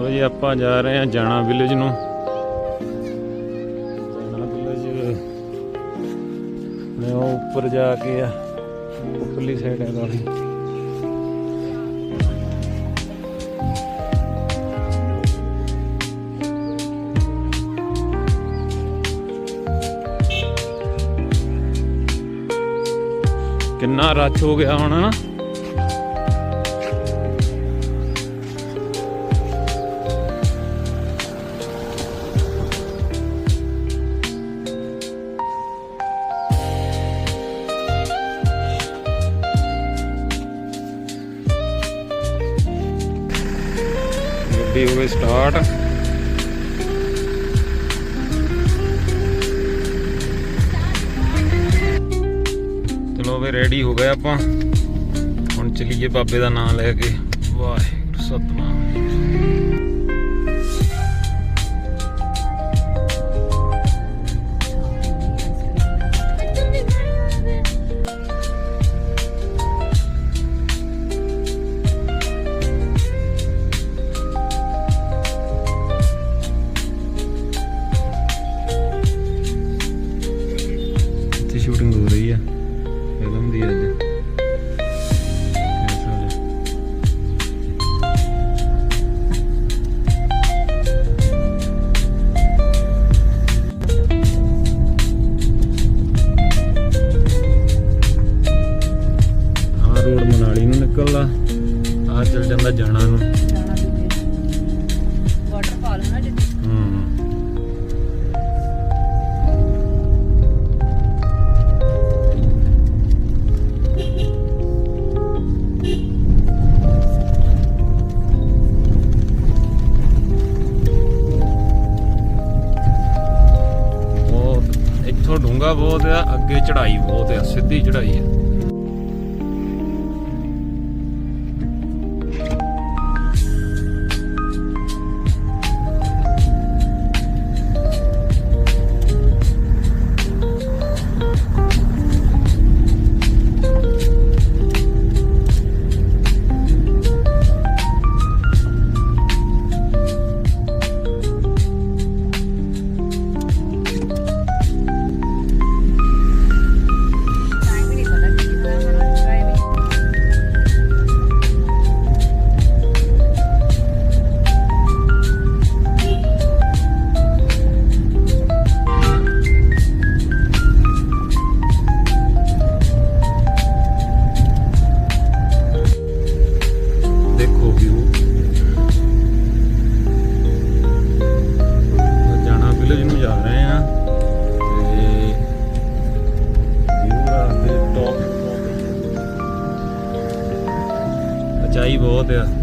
ਲੋ ਜੀ, ਆਪਾਂ ਜਾ ਰਹੇ ਹਾਂ ਜਾਣਾ ਵਿਲੇਜ ਨੂੰ। ਜਾਣਾ ਵਿਲੇਜ ਮੈਂ ਉਹ ਉੱਪਰ ਜਾ ਕੇ ਆ, ਉੱਪਰਲੀ ਸਾਈਡ ਹੈ ਕਾਫੀ ਕਿੰਨਾ ਰਸ਼ ਹੋ ਗਿਆ ਹੁਣ ਨਾ ਗੱਡੀ ਹੋ ਸਟਾਰਟ। ਚਲੋ ਵੀ ਰੈਡੀ ਹੋ ਗਏ ਆਪਾਂ। ਹੁਣ ਚਲੀਏ ਬਾਬੇ ਦਾ ਨਾਮ ਲੈ ਕੇ। ਵਾਹਿਗੁਰੂ ਸਤਨਾਮ। ਸ਼ੂਟਿੰਗ ਹੋ ਰਹੀ ਆ ਫਿਲਮ ਦੀ ਅੱਜ। ਰੋਡ ਮਨਾਲੀ ਨੂੰ ਨਿਕਲਦਾ। ਆ ਚੱਲ ਜਾਂਦਾ ਜਾਣਾ ਨੂੰ। ਬਹੁਤ ਡੂੰਗਾ ਬਹੁਤ ਆ ਅੱਗੇ ਚੜ੍ਹਾਈ ਬਹੁਤ ਆ ਸਿੱਧੀ ਚੜ੍ਹਾਈ ਆ। ਮੈਨੂੰ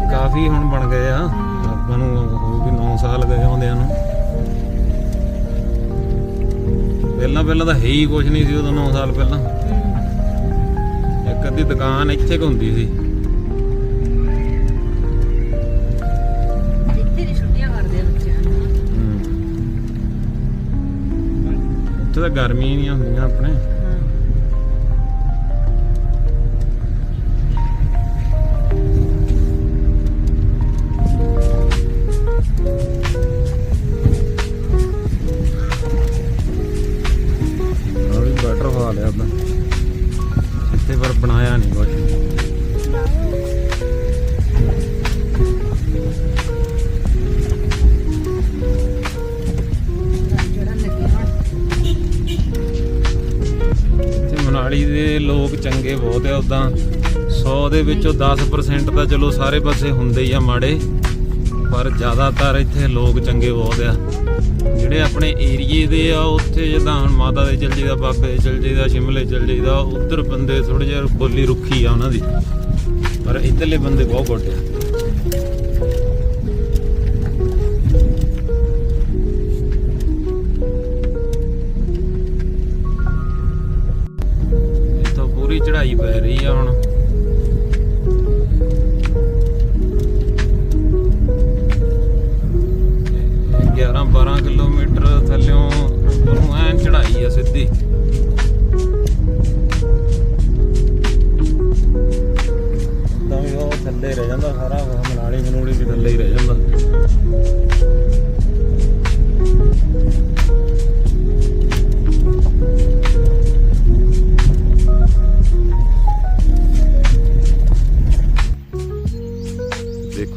ਲੱਗਦਾ। ਕਾਫੀ ਹੁਣ ਬਣ ਗਏ ਆ। ਆਪਾਂ ਨੂੰ ਹੋ ਗਏ 9 ਸਾਲ ਗਏ ਆਉਂਦਿਆਂ ਨੂੰ। ਪਹਿਲਾਂ ਪਹਿਲਾਂ ਤਾਂ ਹੈ ਹੀ ਕੁਝ ਨਹੀਂ ਸੀ ਉਦੋਂ 9 ਸਾਲ ਪਹਿਲਾਂ। ਇੱਕ ਅੱਧੀ ਦੁਕਾਨ ਇੱਥੇ ਕੁ ਹੁੰਦੀ ਸੀ। ਉੱਥੇ ਤਾਂ ਗਰਮੀ ਨਹੀਂ ਹੁੰਦੀਆਂ ਆਪਣੇ। ਵੀ ਵਾਟਰਫਾਲ ਹੈ ਆਪਣਾ। ਇੱਥੇ ਪਰ ਬਣਾਇਆ ਨਹੀਂ ਕੁਝ ਮਨਾਲੀ ਦੇ ਲੋਕ ਚੰਗੇ ਬਹੁਤ ਆ ਉਦਾਂ 100 ਦੇ ਵਿੱਚੋਂ 10% ਤਾਂ ਚਲੋ ਸਾਰੇ ਪਾਸੇ ਹੁੰਦੇ ਹੀ ਆ ਮਾੜੇ। ਪਰ ਜ਼ਿਆਦਾਤਰ ਇੱਥੇ ਲੋਕ ਚੰਗੇ ਬਹੁਤ ਆ। ਜਿਹੜੇ ਆਪਣੇ ਏਰੀਏ ਦੇ ਆ, ਉੱਥੇ ਜਿੱਦਾਂ ਹੁਣ ਮਾਤਾ ਦੇ ਚਲ ਜਾਈਦਾ, ਬਾਬੇ ਦੇ ਚਲ ਜਾਈਦਾ, ਸ਼ਿਮਲੇ ਚਲ ਜਾਈਦਾ, ਉਧਰ ਬੰਦੇ ਥੋੜੇ ਜਿਹਾ ਬੋਲੀ ਰੁੱਖੀ ਆ ਉਹਨਾਂ ਦੀ। ਪਰ ਇੱਧਰਲੇ ਬੰਦੇ ਬਹੁਤ ਗੁੱਡ ਆ। ਆ ਹੁਣ।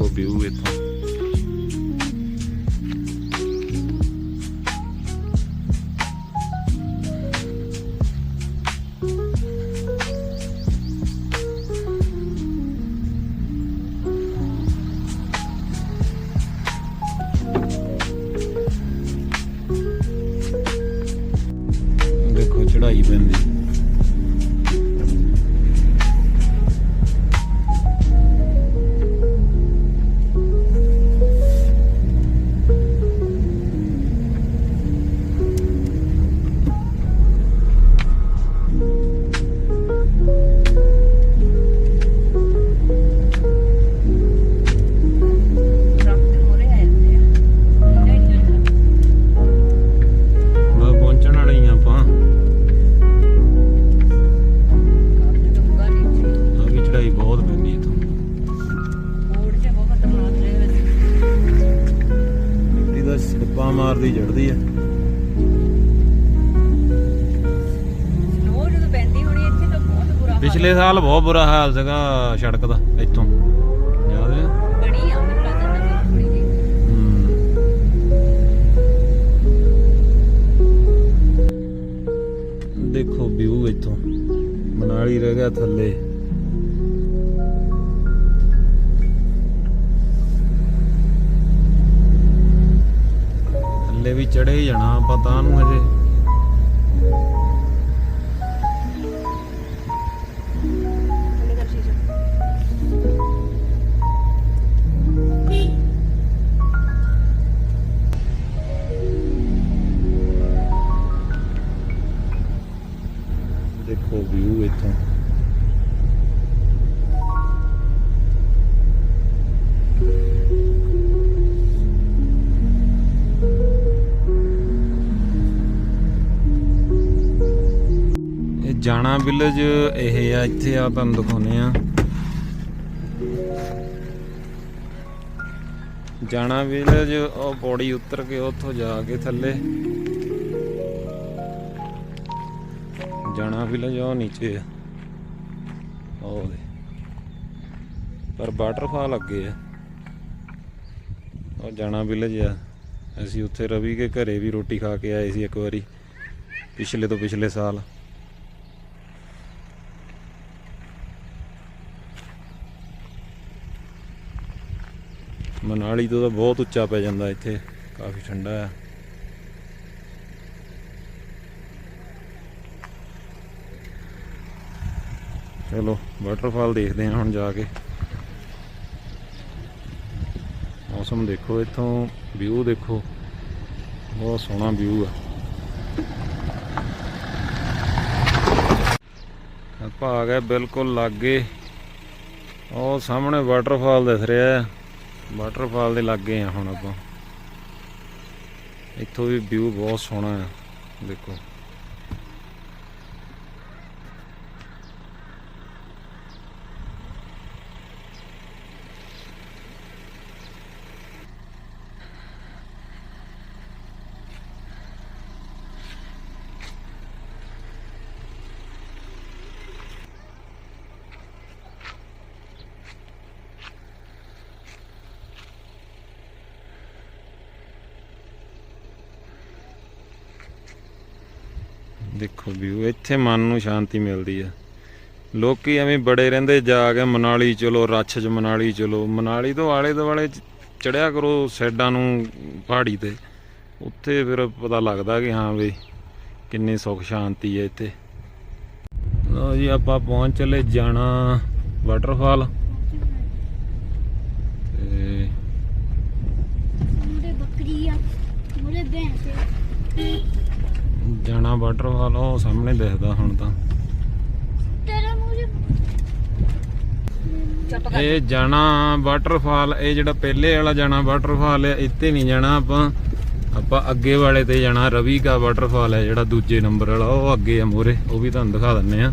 ਦੇਖੋ ਵਿਊ ਇੱਥੋਂ ਦੇਖੋ ਚੜਾਈ ਪੈਂਦੀ। ਮਾਰਦੀ ਚੜਦੀ ਆ। ਸਨੋ ਜਦੋਂ ਪੈਂਦੀ ਹੋਣੀ ਇੱਥੇ ਤਾਂ ਬਹੁਤ ਬੁਰਾ ਹਾਲ ਪਿਛਲੇ ਸਾਲ ਬਹੁਤ ਬੁਰਾ ਹਾਲ ਸੀਗਾ ਸੜਕ ਦਾ ਇੱਥੋਂ। ਯਾਦ ਹੈ ਆ ਮੈਨੂੰ ਲੱਗਦਾ। ਦੇਖੋ ਵਿਊ ਇੱਥੋਂ। ਮਨਾਲੀ ਰਹਿ ਗਿਆ ਥੱਲੇ। ਥੱਲੇ ਵੀ ਚੜੇ ਹੀ ਜਾਣਾ ਆਪਾਂ ਤਾਂ ਨੂੰ ਹਜੇ। ਜਾਣਾ ਵਿਲੇਜ ਇਹ ਆ, ਇੱਥੇ ਆ ਤੁਹਾਨੂੰ ਦਿਖਾਉਨੇ ਆ ਜਾਣਾ ਵਿਲੇਜ ਉਹ ਪੌੜੀ ਉਤਰ ਕੇ ਉੱਥੋਂ ਜਾ ਕੇ ਥੱਲੇ। ਜਾਣਾ ਵਿਲੇਜ ਉਹ ਨੀਚੇ ਆ। ਉਹ ਪਰ ਵਾਟਰਫਾਲ ਅੱਗੇ ਆ। ਉਹ ਜਾਣਾ ਵਿਲੇਜ ਆ। ਅਸੀਂ ਉੱਥੇ ਰਵੀ ਕੇ ਘਰੇ ਵੀ ਰੋਟੀ ਖਾ ਕੇ ਆਏ ਸੀ ਇੱਕ ਵਾਰੀ, ਪਿਛਲੇ ਤੋਂ ਪਿਛਲੇ ਸਾਲ। ਮਨਾਲੀ ਤੋਂ ਤਾਂ ਬਹੁਤ ਉੱਚਾ ਪੈ ਜਾਂਦਾ ਇੱਥੇ, ਕਾਫੀ ਠੰਡਾ ਆ। ਚਲੋ ਵਾਟਰਫਾਲ ਦੇਖਦੇ ਹਾਂ ਹੁਣ ਜਾ ਕੇ। ਮੌਸਮ ਦੇਖੋ ਇੱਥੋਂ ਵਿਊ ਦੇਖੋ। ਬਹੁਤ ਸੋਹਣਾ ਵਿਊ ਆ। ਭਾਗ ਹੈ ਬਿਲਕੁਲ ਲਾਗੇ। ਉਹ ਸਾਹਮਣੇ ਵਾਟਰਫਾਲ ਦਿਖ ਰਿਹਾ। ਹੈ ਵਾਟਰਫਾਲ ਦੇ ਲਾਗੇ ਆ ਹੁਣ ਆਪਾਂ। ਇੱਥੋਂ ਵੀ ਵਿਊ ਬਹੁਤ ਸੋਹਣਾ ਆ ਦੇਖੋ। ਦੇਖੋ ਵੀ ਇੱਥੇ ਮਨ ਨੂੰ ਸ਼ਾਂਤੀ ਮਿਲਦੀ ਆ। ਲੋਕੀ ਐਵੇਂ ਬੜੇ ਰਹਿੰਦੇ ਜਾ ਕੇ ਮਨਾਲੀ ਚਲੋ, ਰੱਛ ਚ ਮਨਾਲੀ ਚਲੋ। ਮਨਾਲੀ ਤੋਂ ਆਲੇ ਦੁਆਲੇ ਚੜਿਆ ਕਰੋ ਸਾਈਡਾਂ ਨੂੰ ਪਹਾੜੀ ਤੇ। ਉੱਥੇ ਫਿਰ ਪਤਾ ਲੱਗਦਾ ਕਿ ਹਾਂ ਵੀ ਕਿੰਨੀ ਸੁਖ ਸ਼ਾਂਤੀ ਹੈ ਇੱਥੇ। ਲੋ ਜੀ, ਆਪਾਂ ਪਹੁੰਚ ਚਲੇ ਜਾਣਾ ਵਾਟਰਫਾਲ ਮੁਰੇ ਬੱਕਰੀ ਜਾਣਾ ਵਾਟਰਫਾਲ ਉਹ ਸਾਹਮਣੇ ਦੇਖਦਾ ਹੁਣ ਤਾਂ। ਇਹ ਜਾਣਾ ਵਾਟਰਫਾਲ ਇਹ ਜਿਹੜਾ ਪਹਿਲੇ ਵਾਲਾ ਜਾਣਾ ਵਾਟਰਫਾਲ ਹੈ ਇੱਥੇ ਨਹੀਂ ਜਾਣਾ ਆਪਾਂ। ਆਪਾਂ ਅੱਗੇ ਵਾਲੇ ਤੇ ਜਾਣਾ ਰਵੀ ਦਾ ਵਾਟਰਫਾਲ ਹੈ ਜਿਹੜਾ ਦੂਜੇ ਨੰਬਰ ਵਾਲਾ ਉਹ ਅੱਗੇ ਆ ਮੋਰੇ ਉਹ ਵੀ ਤੁਹਾਨੂੰ ਦਿਖਾ ਦਿੰਨੇ ਆ।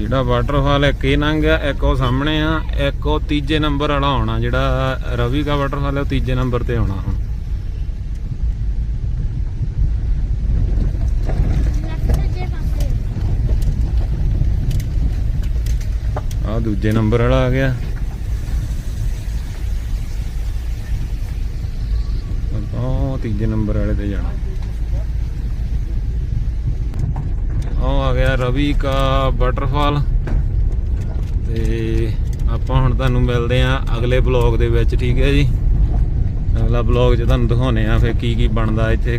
ਜਿਹੜਾ ਵਾਟਰਫਾਲ ਇੱਕ ਇਹ ਲੰਘ ਗਿਆ, ਇੱਕ ਉਹ ਸਾਹਮਣੇ ਆ, ਇੱਕ ਉਹ ਤੀਜੇ ਨੰਬਰ ਵਾਲਾ ਆਉਣਾ, ਜਿਹੜਾ ਰਵੀ ਦਾ ਵਾਟਰਫਾਲ ਹੈ ਉਹ ਤੀਜੇ ਨੰਬਰ ਤੇ ਆਉਣਾ ਹੁਣ। ਆ ਦੂਜੇ ਨੰਬਰ ਵਾਲਾ ਆ ਗਿਆ। ਉਹ ਤੀਜੇ ਨੰਬਰ ਵਾਲੇ ਤੇ ਜਾਣਾ। ਉਹ ਆ ਗਿਆ ਰਵੀ ਕਾ ਵਾਟਰਫਾਲ ਤੇ ਆਪਾਂ ਹੁਣ ਤੁਹਾਨੂੰ ਮਿਲਦੇ ਆ ਅਗਲੇ ਬਲੌਗ ਦੇ ਵਿੱਚ, ਠੀਕ ਹੈ ਜੀ? ਅਗਲਾ ਬਲੌਗ 'ਚ ਤੁਹਾਨੂੰ ਦਿਖਾਉਨੇ ਆ ਫਿਰ ਕੀ ਕੀ ਬਣਦਾ ਇੱਥੇ